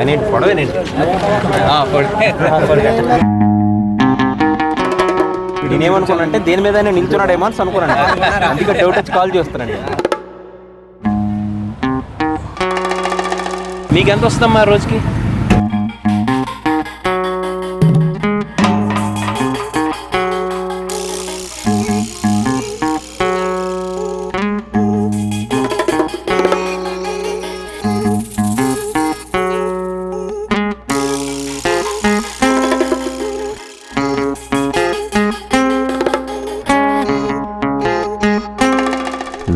ఆయన ఏంటి పొడవేనండి నేనేమనుకున్నానంటే దేని మీద నిల్చున్నాడేమో అని అనుకున్నాను. అందుకే డౌట్ వచ్చి కాల్ చేస్తానండి మీకు ఎంత వస్తుందమ్మా రోజుకి?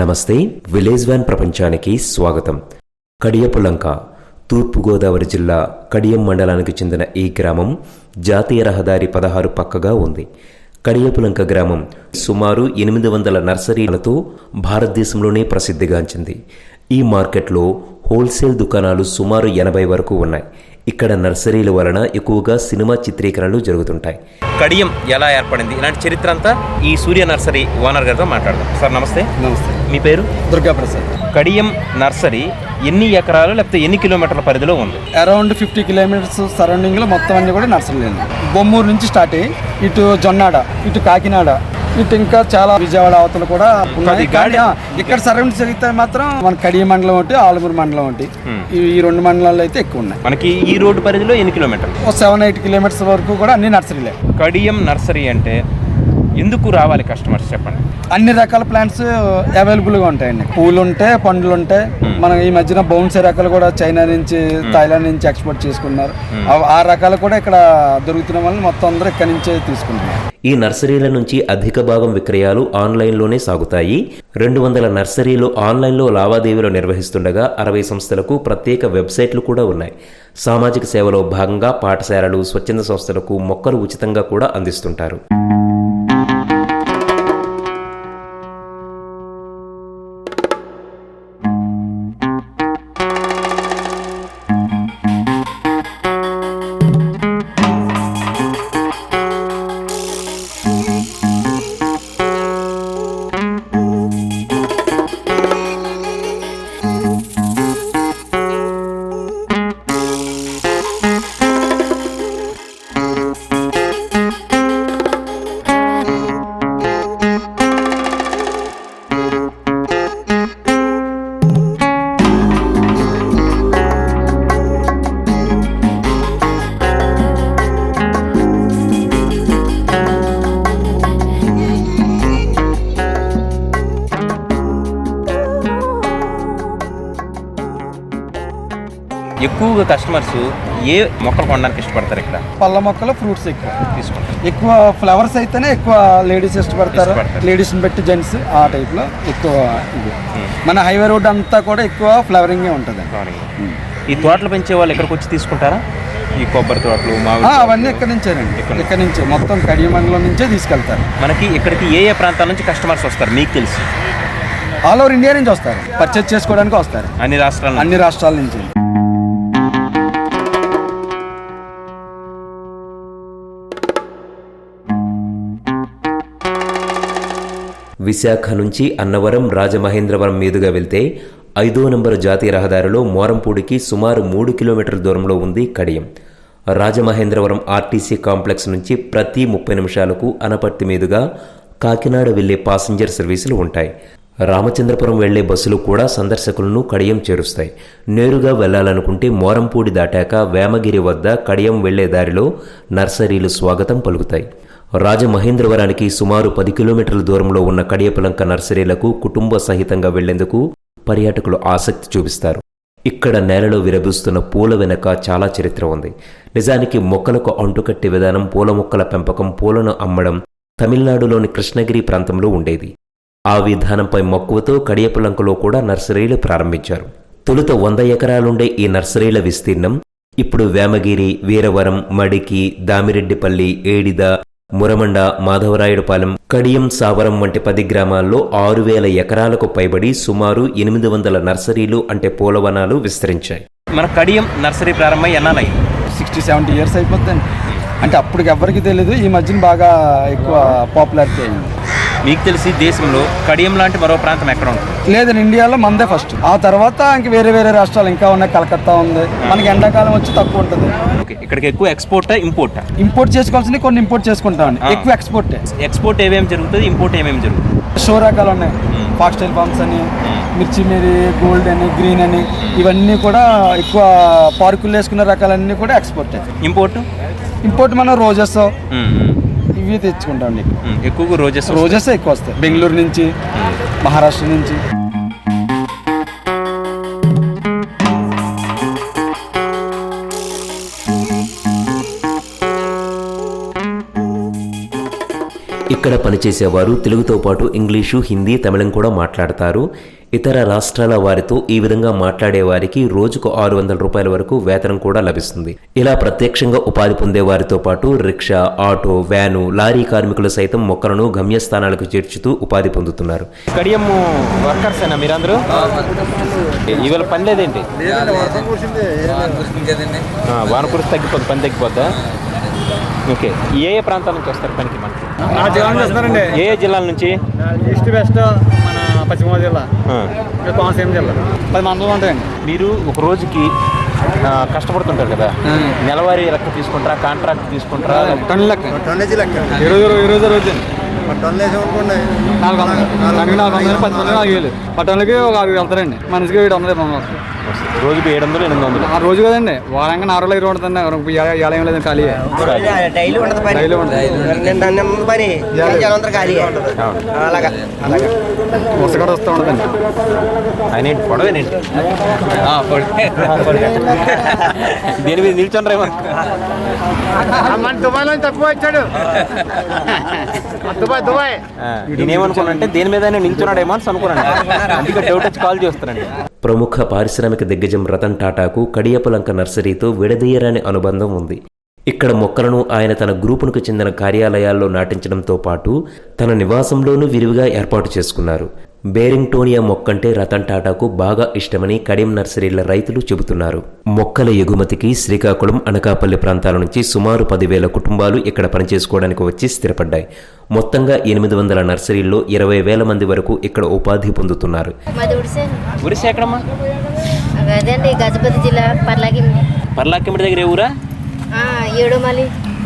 నమస్తే విలేజ్ వ్యాన్ ప్రపంచానికి స్వాగతం. కడియపులంక తూర్పుగోదావరి జిల్లా కడియం మండలానికి చెందిన ఈ గ్రామం జాతీయ రహదారి పదహారు పక్కగా ఉంది. కడియపులంక గ్రామం సుమారు ఎనిమిది వందల నర్సరీలతో భారతదేశంలోనే ప్రసిద్ధిగాంచింది. ఈ మార్కెట్లో హోల్సేల్ దుకాణాలు సుమారు ఎనభై వరకు ఉన్నాయి. ఇక్కడ నర్సరీల వలన ఎక్కువగా సినిమా చిత్రీకరణలు జరుగుతుంటాయి. కడియం ఎలా ఏర్పడింది? ఇలాంటి చరిత్ర అంతా ఈ సూర్య నర్సరీ ఓనర్ గారితో మాట్లాడదాం. సార్ నమస్తే. నమస్తే. మీ పేరు? దుర్గా ప్రసాద్ కడియం నర్సరీ ఎన్ని ఎకరాలు లేకపోతే ఎన్ని కిలోమీటర్ల పరిధిలో ఉంది? అరౌండ్ ఫిఫ్టీ కిలోమీటర్స్ సరౌండింగ్లో మొత్తం అన్ని కూడా నర్సరీలు బొమ్మూరు నుంచి స్టార్ట్ అయ్యి ఇటు జొన్నాడ ఇటు కాకినాడ ఇటు ఇంకా చాలా విజయవాడ అవతల కూడా ఉన్నాయి. ఇక్కడ సరౌండింగ్స్ జరిగితే మాత్రం మన కడియ మండలం ఒకటి ఆలుమూరు మండలం ఒకటి. ఈ- రెండు మండలాల్లో అయితే ఎక్కువ ఉన్నాయి. మనకి ఈ రోడ్డు పరిధిలో ఎన్ని కిలోమీటర్లు? సెవెన్ ఎయిట్ కిలోమీటర్స్ వరకు కూడా అన్ని నర్సరీలే. కడియం నర్సరీ అంటే ఎందుకు రావాలి కస్టమర్స్ చెప్పండి? అన్ని రకాల ప్లాంట్స్ అవైలబుల్గా ఉంటాయండి పూలు ఉంటాయి పండ్లు ఉంటాయి మనం ఈ మధ్యన బౌన్సీ రకాలు కూడా చైనా నుంచి థాయిలాండ్ నుంచి ఎక్స్పోర్ట్ చేసుకున్నారు. ఆ- ఆ రకాలు కూడా ఇక్కడ దొరుకుతున్న వల్ల మొత్తం అందరూ ఇక్కడ నుంచే తీసుకుంటున్నారు. ఈ నర్సరీల నుంచి అధిక భాగం విక్రయాలు ఆన్లైన్లోనే సాగుతాయి. రెండు వందల నర్సరీలు ఆన్లైన్లో లావాదేవీలు నిర్వహిస్తుండగా అరవై సంస్థలకు ప్రత్యేక వెబ్సైట్లు కూడా ఉన్నాయి. సామాజిక సేవలో భాగంగా పాఠశాలలు స్వచ్ఛంద సంస్థలకు మొక్కలు ఉచితంగా కూడా అందిస్తుంటారు. ఎక్కువగా కస్టమర్స్ ఏ మొక్కలు కొనడానికి ఇష్టపడతారు ఇక్కడ? పళ్ళ మొక్కలు ఫ్రూట్స్ ఎక్కువ. తీసుకుంటారు. ఎక్కువ ఫ్లవర్స్ అయితేనే ఎక్కువ లేడీస్ ఇష్టపడతారు. లేడీస్ని బట్టి జెంట్స్ ఆ టైప్లో ఎక్కువ ఇది మన హైవే రోడ్ అంతా కూడా ఎక్కువ ఫ్లవరింగే ఉంటుంది. అవును. ఈ తోటలు పెంచే వాళ్ళు ఇక్కడికి వచ్చి తీసుకుంటారా? ఈ కొబ్బరి తోటలు అవన్నీ ఇక్కడ నుంచేనండి ఇక్కడ నుంచే? మొత్తం కడియ మండలం నుంచే తీసుకెళ్తారు. మనకి ఇక్కడికి ఏ ఏ ప్రాంతాల నుంచి కస్టమర్స్ వస్తారు? మీకు తెలుసు. ఆల్ ఓవర్ ఇండియా నుంచి వస్తారు. పర్చేజ్ చేసుకోవడానికి వస్తారు. అన్ని రాష్ట్రాల. అన్ని రాష్ట్రాల నుంచి. విశాఖ నుంచి అన్నవరం రాజమహేంద్రవరం మీదుగా వెళ్తే ఐదో నంబరు జాతీయ రహదారిలో మోరంపూడికి సుమారు మూడు కిలోమీటర్ల దూరంలో ఉంది కడియం. రాజమహేంద్రవరం ఆర్టీసీ కాంప్లెక్స్ నుంచి ప్రతి ముప్పై నిమిషాలకు అనపర్తి మీదుగా కాకినాడ వెళ్ళే పాసింజర్ సర్వీసులు ఉంటాయి. రామచంద్రపురం వెళ్ళే బస్సులు కూడా సందర్శకులను కడియం చేరుస్తాయి. నేరుగా వెళ్ళాలనుకుంటే మోరంపూడి దాటాక వేమగిరి వద్ద కడియం వెళ్ళే దారిలో నర్సరీలు స్వాగతం పలుకుతాయి. రాజమహేంద్రవరానికి సుమారు పది కిలోమీటర్ల దూరంలో ఉన్న కడియపలంక నర్సరీలకు కుటుంబ సహితంగా వెళ్ళేందుకు పర్యాటకులు ఆసక్తి చూపిస్తారు. ఇక్కడ నేలలో విరభిస్తున్న పూల వెనక చాలా చరిత్ర ఉంది. నిజానికి మొక్కలకు అంటుకట్టే విధానం పూల మొక్కల పెంపకం పూలను అమ్మడం తమిళనాడులోని కృష్ణగిరి ప్రాంతంలో ఉండేది. ఆ విధానంపై మక్కువతో కడియపులంకలో కూడా నర్సరీలు ప్రారంభించారు. తొలుత వంద ఎకరాలుండే ఈ నర్సరీల విస్తీర్ణం ఇప్పుడు వేమగిరి వీరవరం మడికి దామిరెడ్డిపల్లి ఏడిద మురమండ మాధవరాయుడుపాలెం కడియం సావరం వంటి పది గ్రామాల్లో ఆరు వేల ఎకరాలకు పైబడి సుమారు ఎనిమిది వందల నర్సరీలు అంటే పూలవనాలు విస్తరించాయి. మన కడియం నర్సరీ ప్రారంభమై ఎన్నాళ్ళయింది సిక్స్టీ సెవెంటీ ఇయర్స్ అయిపోద్దండి. అంటే అప్పటికి ఎవరికి తెలియదు ఈ మధ్యన బాగా ఎక్కువ పాపులారిటీ అయింది. మీకు తెలిసి దేశంలో కడియం లాంటి మరో ప్రాంతం ఎక్కడ ఉంటుంది? లేదండి ఇండియాలో మనదే ఫస్ట్ ఆ తర్వాత ఇంక వేరే వేరే రాష్ట్రాలు ఇంకా ఉన్నాయి. కలకత్తా ఉంది. మనకి ఎండాకాలం వచ్చి తక్కువ ఉంటుంది. ఓకే ఇక్కడికి ఎక్కువ ఎక్స్పోర్టా ఇంపోర్టా ఇంపోర్ట్ చేసుకోవాల్సింది కొన్ని ఇంపోర్ట్ చేసుకుంటామండి. ఎక్కువ ఎక్స్పోర్టే ఎక్స్పోర్ట్ ఏమేమి జరుగుతుంది ఇంపోర్ట్ ఏమేమి జరుగుతుంది? షో రకాలు ఉన్నాయి ఫాక్స్టైల్ పంప్స్ అని మిర్చి మేరీ గోల్డ్ అని గ్రీన్ అని ఇవన్నీ కూడా ఎక్కువ పార్కులు వేసుకున్న రకాలన్నీ కూడా ఎక్స్పోర్ట్ ఇంపోర్ట్ ఇంపోర్ట్ మనం రోజెస్. ఇవి తెచ్చుకుంటాం ఎక్కువగా రోజెస్ రోజెస్ ఎక్కువ వస్తాయి. బెంగళూరు నుంచి మహారాష్ట్ర నుంచి. ఇక్కడ పనిచేసేవారు తెలుగుతో పాటు ఇంగ్లీషు హిందీ తమిళం కూడా మాట్లాడతారు. ఇతర రాష్ట్రాల వారితో ఈ విధంగా మాట్లాడే వారికి రోజుకు ఆరు వందల రూపాయల వరకు వేతనం కూడా లభిస్తుంది. ఇలా ప్రత్యక్షంగా ఉపాధి పొందే వారితో పాటు రిక్షా ఆటో వ్యాను లారీ కార్మికులు సైతం మొక్కలను గమ్యస్థానాలకు చేర్చుతూ ఉపాధి పొందుతున్నారు. కడియం వర్కర్స్ అయినా మీరందరూ? ఇవాళ పని లేదేంటి? ఆ, వాన కురిసి తగ్గిపోద్ది పని తగ్గిపోద్దా? ఓకే. ఏ ఏ ప్రాంతాల నుంచి వస్తారు పనికి మనకి? నా జిల్లా చేస్తున్నారండి ఏ ఏ జిల్లాల నుంచి? ఈస్ట్ వెస్ట్ మన పశ్చిమ గోదావరి జిల్లా కోనసీమ జిల్లా. పది మండలం ఉంటాయండి. మీరు ఒక రోజుకి కష్టపడుతుంటారు కదా? నెలవారీ లెక్క తీసుకుంటారా? కాంట్రాక్ట్ తీసుకుంటారా? టన్నుల లెక్క. టన్నేజీ లెక్క. ఇరవై ఇరవై రోజు. నాలుగు వందలు. నాలుగు వందలు. పది వందలు నాలుగు వేలు. పట్టణాలకి ఒక ఆరు వెళ్తారండి. మనిషికి ఏడు వందలు ఇరవై వందలు. రోజుకి ఏడు వందలు ఎనిమిది వందలు ఆ రోజు కదండి వారంగా నాలుగు రోజులు ఇరవై ఉంటుంది ఏళ్ళ ఏం లేదండి ఖాళీ డైలీ ఉండదు పని. డైలీ ఉంది పని. ఖాళీ అలాగా అలాగా. వరుస కూడా వస్తూ ఉంటుందండి ఆయన ఏంటి? పొడవేనేంటి దేని మీద నిల్చొని రేమో. మన దుబాయ్లో తక్కువ వచ్చాడు దుబాయ్ దుబాయ్. నేనేమనుకున్నానంటే దేని మీద నిల్చున్నాడేమో అని అనుకున్నాను. అందుకే డౌట్ వచ్చి కాల్ చేస్తానండి ప్రముఖ పారిశ్రామిక దిగ్గజం రతన్ టాటాకు కడియపలంక నర్సరీతో విడదీయరాని అనుబంధం ఉంది. ఇక్కడ మొక్కలను ఆయన తన గ్రూపునకు చెందిన కార్యాలయాల్లో నాటించడంతో పాటు తన నివాసంలోనూ విరివిగా ఏర్పాటు చేసుకున్నారు. బేరింగ్టోనియా మొక్కంటే రతన్ టాటాకు బాగా ఇష్టమని కడియం నర్సరీల రైతులు చెబుతున్నారు. మొక్కల ఎగుమతికి శ్రీకాకుళం అనకాపల్లి ప్రాంతాల నుంచి సుమారు పదివేల కుటుంబాలు ఇక్కడ పనిచేసుకోవడానికి వచ్చి స్థిరపడ్డాయి. మొత్తంగా ఎనిమిది వందల నర్సరీల్లో ఇరవై వేల మంది వరకు ఇక్కడ ఉపాధి పొందుతున్నారు. గజపతి జిల్లా పర్లాకిమిడి దగ్గర ఊరా?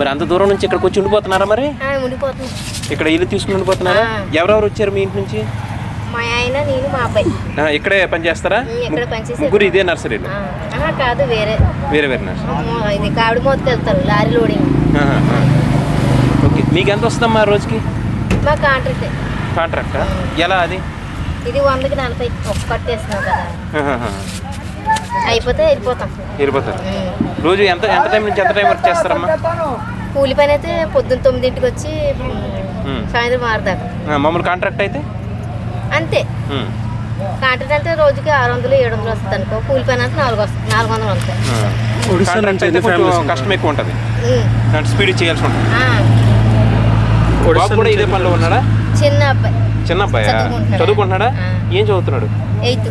మరి అంత దూరం నుంచి ఇక్కడికి వచ్చి ఉండిపోతున్నారా మరి? ఇక్కడ ఇల్లు తీసుకుని ఉండిపోతున్నారా. ఎవరెవరు వచ్చారు మీ ఇంటి నుంచి? మా ఆయన నేను మా అబ్బాయి. ఆ, ఇక్కడే పని చేస్తారా? ఉమ్, ఇక్కడే పనిచేసేది. ముగ్గురు ఇదే నర్సరీలో ఆహా, కాదు వేరే. వేరే వేరే నర్సరీ. మో- ఇది కావిడి మోతకి వెళ్తారు లారీ లోడింగ్. ఆహా, ఆ. ఓకే మీకు ఎంత వస్తుందమ్మా రోజుకి? మా కాంట్రాక్ట్. కాంట్రాక్టా ఎలా అది? ఇది వందకి నలభై ఒక్క కట్టేస్తున్నాం కదా. ఆహాహా. అయిపోతే వెళ్ళిపోతాం. వెళ్ళిపోతారు. రోజు ఎంత ఎంత టైం నుంచి ఎంత టైం వరకు చేస్తారమ్మా? కూలి పని అయితే పొద్దున్న తొమ్మిదింటికి వచ్చి. సాయంత్రం ఆరుదాకా. ఆ, మామూలు కాంట్రాక్ట్ అయితే? అంతే. కాంట్రాక్ట్ అంటే రోజుకి ఆరు వందలు ఏడు వందలు వస్తుంది అనుకో. కూలి పని అంటే నాలుగు వస్తుంది నాలుగు వందలు వస్తాయి కష్టం ఎక్కువ ఉంటుంది. స్పీడ్ చేయాల్సి ఉంటుంది. కూడా ఇదే పనిలో ఉన్నాడా? చిన్న అబ్బాయి. చిన్న అబ్బాయి? చదువుకుంటున్నాడా? ఏం చదువుతున్నాడు? ఎయిత్.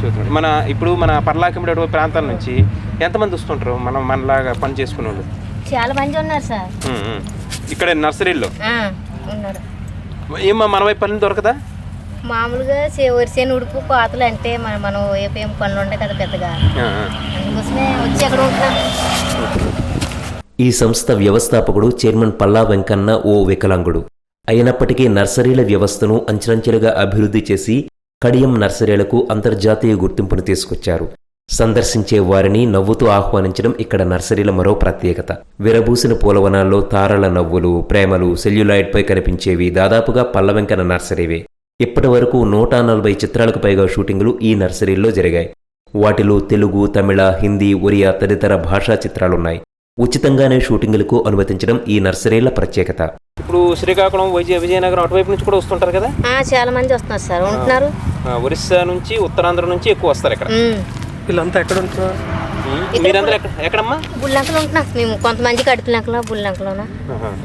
చదువుతున్నాడు. మన ఇప్పుడు మన పర్లాకిమిడి ప్రాంతాల నుంచి ఎంతమంది వస్తుంటారు? మనం మనలాగా పని చేసుకునే వాళ్ళు చాలా మంది ఉన్నారు సార్. ఇక్కడ నర్సరీలో? ఆ, ఉన్నారు. ఏమో మన వైపు పని దొరకదా? మామూలుగా వరిసేను ఉడుపు కోతలు అంటే మన మనం ఏం ఏం పనులు ఉంటాయి కదా పెద్దగా. అందుకోసమే వచ్చి ఎక్కడ ఉంటున్నాం ఈ సంస్థ వ్యవస్థాపకుడు చైర్మన్ పల్లా వెంకన్న ఓ వికలాంగుడు. అయినప్పటికీ నర్సరీల వ్యవస్థను అంచెలంచెలుగా అభివృద్ధి చేసి కడియం నర్సరీలకు అంతర్జాతీయ గుర్తింపును తీసుకొచ్చారు. సందర్శించే వారిని నవ్వుతూ ఆహ్వానించడం ఇక్కడ నర్సరీల మరో ప్రత్యేకత. విరబూసిన పూలవనాల్లో తారల నవ్వులు ప్రేమలు సెల్యులాయిడ్పై కనిపించేవి దాదాపుగా పల్లవెంకన నర్సరీవే. ఇప్పటి వరకు నూట నలభై చిత్రాలకు పైగా షూటింగులు ఈ నర్సరీల్లో జరిగాయి. వాటిలో తెలుగు తమిళ హిందీ ఒరియా తదితర భాషా చిత్రాలున్నాయి. ఉచితంగానే షూటింగులకు అనుమతించడం ఈ నర్సరీల ప్రత్యేకత. ఇప్పుడు శ్రీకాకుళం విజయ విజయనగరం అటువైపు నుంచి కూడా వస్తుంటారు కదా? ఆ, చాలా మంది వస్తున్నారు సార్. ఉంటున్నారు? ఆ, ఒరిస్సా నుంచి ఉత్తరాంధ్ర నుంచి ఎక్కువ వస్తారు ఇక్కడ. వీళ్ళంతా ఎక్కడ ఉంటారు? మీరందరూ ఎక్కడ ఎక్కడమ్మా? బుల్లంకలు ఉంటున్నాం. మేము కొంతమంది కడుపులంకలో బుల్లంకలోన?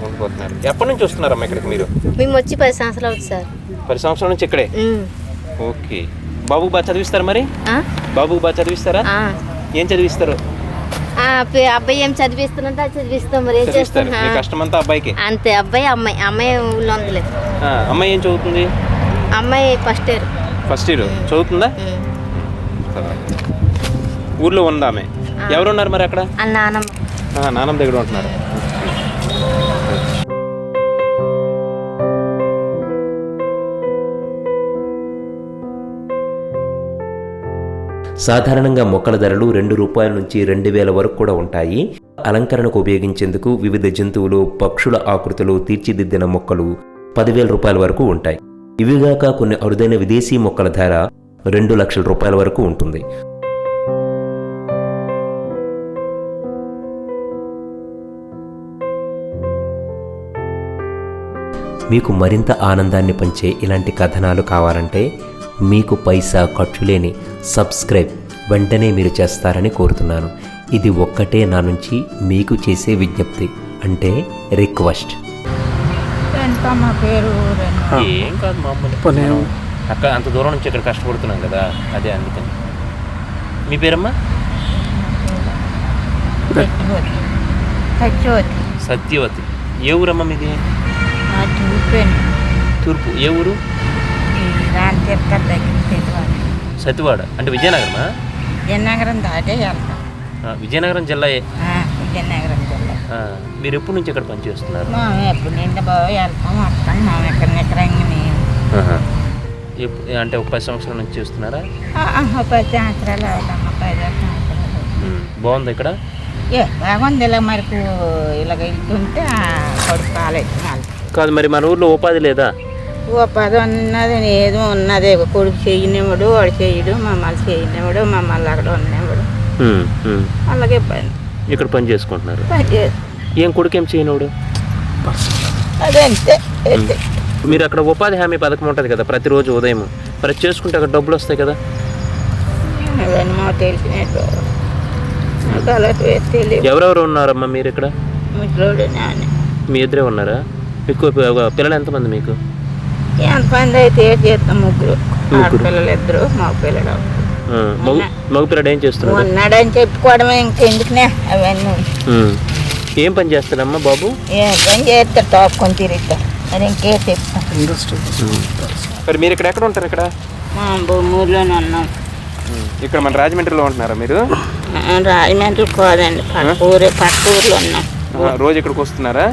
ఉండిపోతున్నారు ఎప్పటి నుంచి వస్తున్నారమ్మా ఇక్కడికి మీరు? మేము వచ్చి పది సంవత్సరాలు అవుతుంది సార్. పది సంవత్సరాల నుంచి ఇక్కడే. ఓకే. బాబుకి బాగా చదివిస్తారు మరి? ఆ? బాబుకి బాగా చదివిస్తారా. ఏం చదివిస్తారు? అబ్బాయి ఏం చదివిస్తున్నట్టు అది చదివిస్తాం మరి. ఏం చేస్తాం? కష్టం అంతా అబ్బాయికి? అంతే అబ్బాయి అమ్మాయి. అమ్మాయి ఊళ్ళో ఉందిలేదు ఆ, అమ్మాయి ఏం చదువుతుంది? అమ్మాయి ఫస్ట్ ఇయర్ ఫస్ట్ ఇయర్ చదువుతుందా. ఊర్లో ఉందా ఆమె? ఎవరున్నారు మరి అక్కడ? నానమ్మ. ఆ, నాన్నమ్మ దగ్గర ఉంటున్నారు. సాధారణంగా మొక్కల ధరలు రెండు రూపాయల నుంచి రెండు వేల వరకు కూడా ఉంటాయి. అలంకరణకు ఉపయోగించేందుకు వివిధ జంతువులు పక్షుల ఆకృతులు తీర్చిదిద్దిన మొక్కలు పదివేల రూపాయల వరకు ఉంటాయి. ఇవిగాక కొన్ని అరుదైన విదేశీ మొక్కల ధర రెండు లక్షల రూపాయల వరకు ఉంటుంది. మీకు మరింత ఆనందాన్ని పంచే ఇలాంటి కథనాలు కావాలంటే మీకు పైసా ఖర్చు లేని సబ్స్క్రైబ్ వెంటనే మీరు చేస్తారని కోరుతున్నాను. ఇది ఒక్కటే నా నుంచి మీకు చేసే విజ్ఞప్తి. అంటే రిక్వెస్ట్. మా పేరు. ఏం కాదు మామూలు. అక్కడ అంత దూరం నుంచి ఇక్కడ కష్టపడుతున్నాం కదా అదే అందుకని. మీ పేరమ్మా? సత్యవతి. సత్యవతి. ఏ ఊరమ్మా మీది? నా చూపాను తూర్పు ఏ ఊరు? రాని దగ్గర సత్యవాడ. అంటే విజయనగరమా? విజయనగరం దాటే వెళ్తాం. విజయనగరం జిల్లాయే ఆ, విజయనగరం జిల్లా. మీరు ఎప్పటి నుంచి ఇక్కడ పనిచేస్తున్నారు? ఎప్పుడు నిండా బాగా వెళ్తాం వస్తాం అంటే ఒక పది సంవత్సరాల నుంచి చేస్తున్నారా? పది సంవత్సరాలు పది. బాగుంది ఇక్కడ? ఏ బాగుంది ఇలా మరి ఇలాగ వెళ్తుంటే ఆ కొడుకు కాలేదు కాదు మరి మన ఊర్లో ఉపాధి లేదా? పది ఉన్నది ఏదో ఉన్నది. కొడుకు చేయనివ్వడు వాడు చేయడు మమ్మల్ని చేయనివ్వడు మమ్మల్ని అక్కడ ఉన్నవాడు. అలాగే పని. ఇక్కడ పని చేసుకుంటున్నారు. ఏం కొడుకు ఏం అదంతే మీరు అక్కడ ఉపాధి హామీ పథకం ఉంటుంది కదా ప్రతిరోజు ఉదయం. మరి చేసుకుంటే అక్కడ డబ్బులు వస్తాయి కదా? ఎవరెవరు ఉన్నారమ్మా మీరు ఇక్కడ? మీ ఇద్దరే ఉన్నారా? మీకు పి- పిల్లలు ఎంతమంది మీకు? ఎంత పని అయితే ఏం చేస్తాం ముగ్గురు? ఆడపిల్లలు ఇద్దరు మా పిల్లలు మగ పిల్లడు ఏం చేస్తున్నాడు? ఉన్నాడని చెప్పుకోవడమే ఇంకెందుకునే అవన్నీ. ఏం పని చేస్తాడమ్మా బాబు? ఏ పని చేస్తారు తాపుకొని తిరుగుతాం అది ఇంకే చెప్తాం మరి మీరు ఇక్కడ ఎక్కడ ఉంటారు ఇక్కడ? మా భూముల్లోనే ఉన్నాం. ఇక్కడ మన రాజమండ్రిలో ఉంటున్నారా మీరు? రాజమండ్రి కాదండి పక్క ఊరే పక్క ఊర్లో ఉన్నాం. రోజు ఇక్కడికి వస్తున్నారా?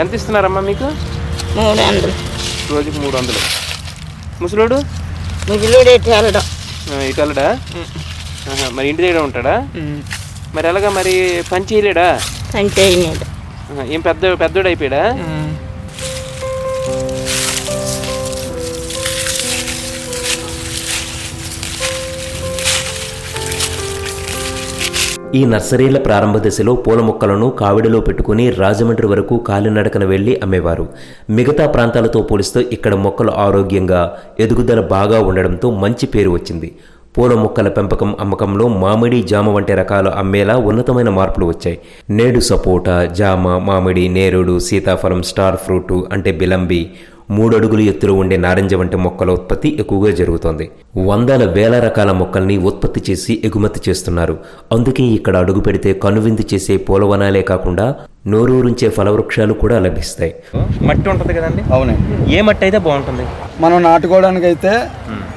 ఎంత ఇస్తున్నారమ్మా మీకు? మూడు వందలు. రోజుకి మూడు వందలు. ముసలోడు? ముసలోడు ఎటు వెళ్ళడం. ఇటు వెళ్ళడా? మరి ఇంటి దగ్గర ఉంటాడా? మరి ఎలాగా మరి పని చేయలేడా? పని చేయనీడు ఆహా, ఏం పెద్ద పెద్దోడు అయిపోయాడా? ఈ నర్సరీల ప్రారంభ దశలో పూల మొక్కలను కావిడిలో పెట్టుకుని రాజమండ్రి వరకు కాలినడకన వెళ్ళి అమ్మేవారు. మిగతా ప్రాంతాలతో పోలిస్తే ఇక్కడ మొక్కలు ఆరోగ్యంగా ఎదుగుదల బాగా ఉండడంతో మంచి పేరు వచ్చింది. పూల మొక్కల పెంపకం అమ్మకంలో మామిడి జామ వంటి రకాలు అమ్మేలా ఉన్నతమైన మార్పులు వచ్చాయి. నేడు సపోటా జామ మామిడి నేరుడు సీతాఫలం స్టార్ ఫ్రూట్ అంటే బిలంబి మూడడుగులు ఎత్తులో ఉండే నారింజ వంటి మొక్కల ఉత్పత్తి ఎక్కువగా జరుగుతోంది. వందల వేల రకాల మొక్కల్ని ఉత్పత్తి చేసి ఎగుమతి చేస్తున్నారు. అందుకే ఇక్కడ అడుగు పెడితే కనువిందు చేసే పూలవనాలే కాకుండా నోరూరించే ఫలవృక్షాలు కూడా లభిస్తాయి. మట్టి ఉంటుంది కదండి? అవునండి ఏ మట్టి అయితే బాగుంటుంది? మనం నాటుకోవడానికి అయితే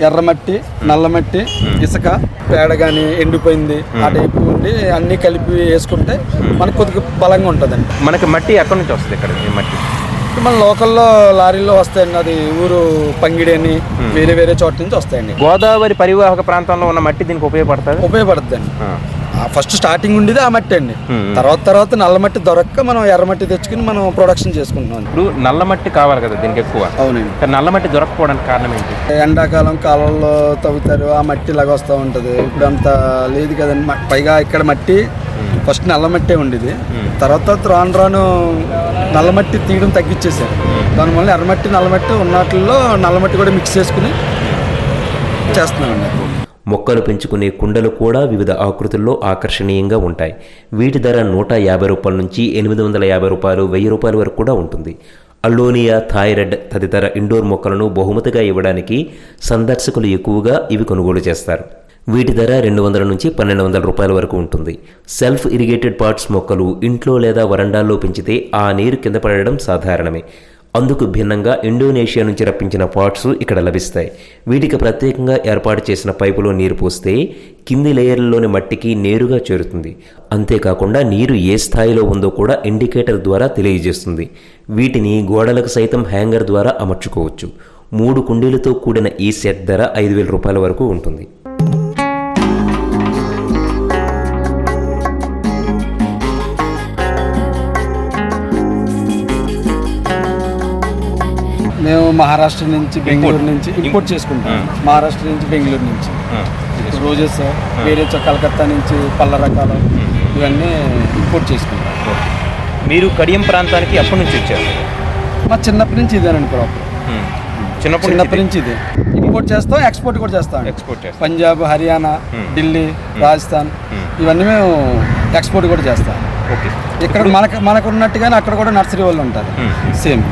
ఎర్రమట్టి నల్లమట్టి ఇసుక పేడ కానీ ఎండిపోయింది ఆ టైపు ఉండి అన్నీ కలిపి వేసుకుంటే మనకు కొద్దిగా బలంగా ఉంటుందండి. మనకి మట్టి ఎక్కడి నుంచి వస్తుంది ఇక్కడ ఈ మట్టి? మన లోకల్లో లారీల్లో వస్తాయండి. అది ఊరు పంగిడి అని వేరే వేరే చోట నుంచి వస్తాయండి. గోదావరి పరివాహక ప్రాంతంలో ఉన్న మట్టి దీనికి ఉపయోగపడుతుంది? ఉపయోగపడుతుందండి. ఫస్ట్ స్టార్టింగ్ ఉండేది ఆ మట్టి అండి. తర్వాత తర్వాత నల్ల మట్టి దొరక్క మనం ఎర్రమట్టి తెచ్చుకుని మనం ప్రొడక్షన్ చేసుకుంటున్నాం ఇప్పుడు నల్ల మట్టి కావాలి కదా దీనికి ఎక్కువ. అవునండి. కానీ నల్ల మట్టి దొరకపోవడానికి కారణం ఏంటి? ఎండాకాలం కాలంలో తవ్వుతారు ఆ మట్టి ఇలాగ వస్తూ ఉంటుంది. ఇప్పుడు అంత లేదు కదండి. పైగా ఇక్కడ మట్టి ఫస్ట్ నల్ల మట్టే ఉండేది. తర్వాత రాను రాను నల్లమట్టి తీయడం తగ్గించేసారు దానివల్ల ఎర్రమట్టి నల్లమట్టి ఉన్నట్లో నల్లమట్టి కూడా మిక్స్ చేసుకుని చేస్తున్నామండి మొక్కలు పెంచుకునే కుండలు కూడా వివిధ ఆకృతుల్లో ఆకర్షణీయంగా ఉంటాయి. వీటి ధర నూట యాభై రూపాయల నుంచి ఎనిమిది వందల యాభై రూపాయలు వెయ్యి రూపాయల వరకు కూడా ఉంటుంది. అల్లోనియా థాయిరాయిడ్ తదితర ఇండోర్ మొక్కలను బహుమతిగా ఇవ్వడానికి సందర్శకులు ఎక్కువగా ఇవి కొనుగోలు చేస్తారు. వీటి ధర రెండు వందల నుంచి పన్నెండు వందల రూపాయల వరకు ఉంటుంది. సెల్ఫ్ ఇరిగేటెడ్ పాట్స్ మొక్కలు ఇంట్లో లేదా వరండాల్లో పెంచితే ఆ నీరు కింద పడడం సాధారణమే. అందుకు భిన్నంగా ఇండోనేషియా నుంచి రప్పించిన పాట్స్ ఇక్కడ లభిస్తాయి. వీటికి ప్రత్యేకంగా ఏర్పాటు చేసిన పైపులో నీరు పోస్తే కింది లేయర్లలోని మట్టికి నేరుగా చేరుతుంది. అంతేకాకుండా నీరు ఏ స్థాయిలో ఉందో కూడా ఇండికేటర్ ద్వారా తెలియజేస్తుంది. వీటిని గోడలకు సైతం హ్యాంగర్ ద్వారా అమర్చుకోవచ్చు. మూడు కుండీలతో కూడిన ఈ సెట్ ధర ఐదు వేల రూపాయల వరకు ఉంటుంది. మేము మహారాష్ట్ర నుంచి బెంగళూరు నుంచి ఇంపోర్ట్ చేసుకుంటాం. మహారాష్ట్ర నుంచి బెంగళూరు నుంచి. రోజెస్ వేరే కలకత్తా నుంచి పళ్ళ రకాలు ఇవన్నీ ఇంపోర్ట్ చేసుకుంటాం. మీరు కడియం ప్రాంతానికి ఎప్పటి నుంచి వచ్చారు? మా చిన్నప్పటి నుంచి ఇదేనండి ప్రాపర్. చిన్నప్పటి చిన్నప్పటి నుంచి ఇదే? ఇంపోర్ట్ చేస్తాం ఎక్స్పోర్ట్ కూడా చేస్తాం. ఎక్స్పోర్ట్ పంజాబ్ హర్యానా. ఢిల్లీ రాజస్థాన్ ఇవన్నీ మేము ఎక్స్పోర్ట్ కూడా చేస్తాం. ఓకే. ఇక్కడ మనకు మనకు ఉన్నట్టుగానే అక్కడ కూడా నర్సరీ వాళ్ళు ఉంటారు. సేమ్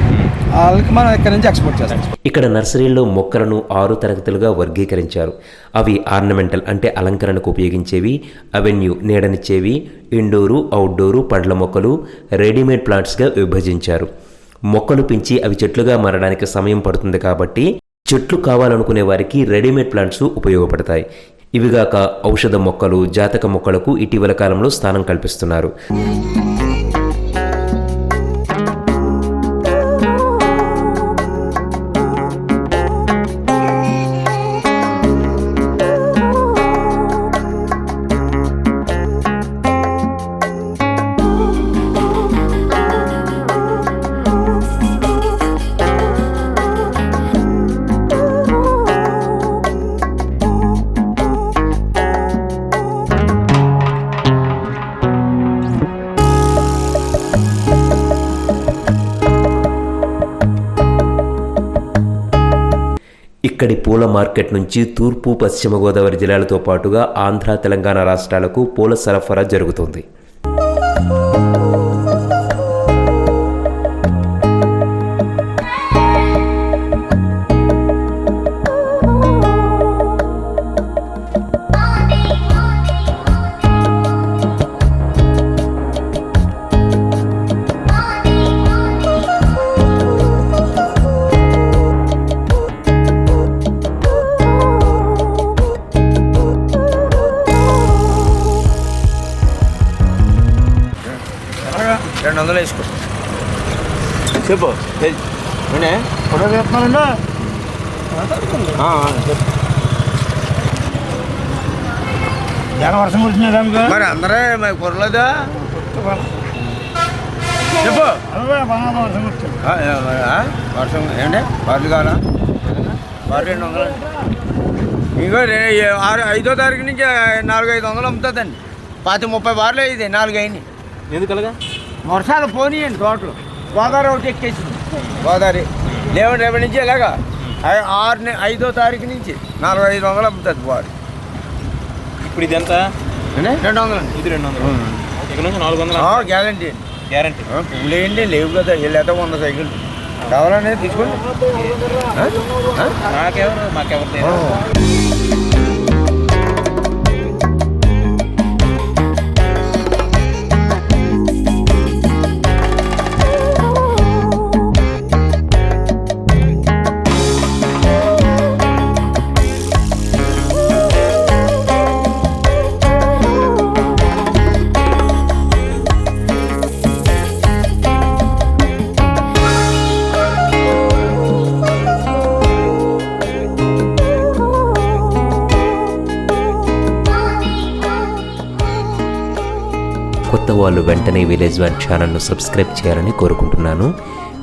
వాళ్ళకి మనం ఇక్కడ నుంచి ఎక్స్పోర్ట్ చేస్తాం. ఇక్కడ నర్సరీల్లో మొక్కలను ఆరు తరగతులుగా వర్గీకరించారు. అవి ఆర్నమెంటల్ అంటే అలంకరణకు ఉపయోగించేవి అవెన్యూ నీడనిచ్చేవి ఇండోరు అవుట్డోరు పండ్ల మొక్కలు రెడీమేడ్ ప్లాంట్స్గా విభజించారు. మొక్కలు పెంచి అవి చెట్లుగా మారడానికి సమయం పడుతుంది కాబట్టి చెట్లు కావాలనుకునే వారికి రెడీమేడ్ ప్లాంట్స్ ఉపయోగపడతాయి. ఇవిగాక ఔషధ మొక్కలు జాతక మొక్కలకు ఇటీవల కాలంలో స్థానం కల్పిస్తున్నారు. ఇక్కడి పూల మార్కెట్ నుంచి తూర్పు పశ్చిమ గోదావరి జిల్లాలతో పాటుగా ఆంధ్ర తెలంగాణ రాష్ట్రాలకు పూల సరఫరా జరుగుతుంది. చెప్పు. ఫోటో తీస్తున్నానండి జన వర్షం కురిసినదా మీకు మరి అందరే మరి కుర్రలేదా చెప్పు. వర్షం? వర్షం ఏంటి? బార్లు కావాలా? రెండు వందలు. ఇంకో ఆరు ఐదో తారీఖు నుంచి నాలుగు ఐదు వందలు అమ్ముతుందండి. పాతి ముప్పై బార్లు అయ్యింది నాలుగు అయినాయి. ఎందుకలగా? వర్షాలు పోనీయండి తోటలు. గోదావరి ఒకటి ఎక్కేసింది. గోదావరి లేవు రేపటి నుంచి ఎలాగా? ఆరు ఐదో తారీఖు నుంచి నాలుగు ఐదు వందలు అమ్ముతుంది బార్ ఇప్పుడు ఇది ఎంత రెండు వందలు ఇది రెండు వందలు. ఇక్కడ నుంచి నాలుగు వందలు గ్యారంటీ గ్యారంటీ. పువ్వులు వేయండి లేవు కదా వెళ్ళేత వంద సైకిల్ కావాలనే తీసుకోండి? మాకెవరు మాకెవరు వాళ్ళు వెంటనే విలేజ్ వన్ ఛానల్ను సబ్స్క్రైబ్ చేయాలని కోరుకుంటున్నాను.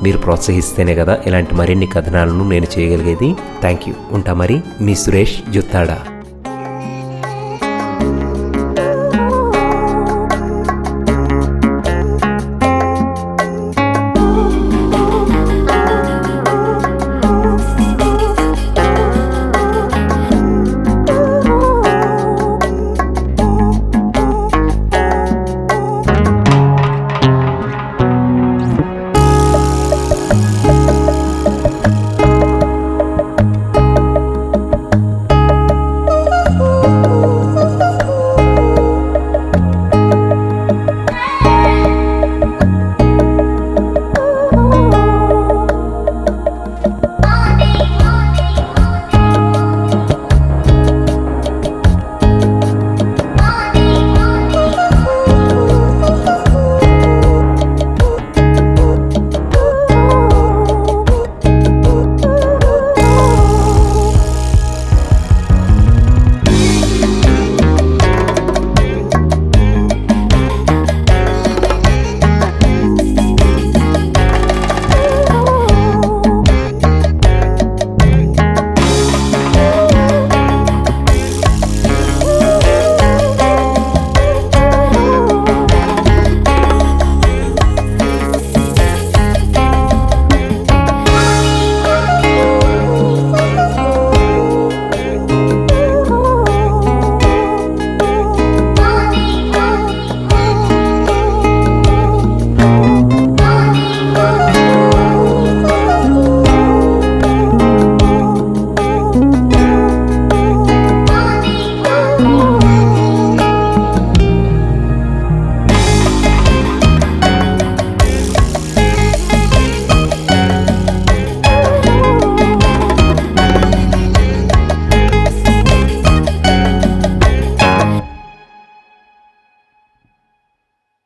మీరు ప్రోత్సహిస్తేనే కదా ఇలాంటి మరిన్ని కథనాలను నేను చేయగలిగేది. Thank you. ఉంటా మరి మీ సురేష్ జుత్తాడా.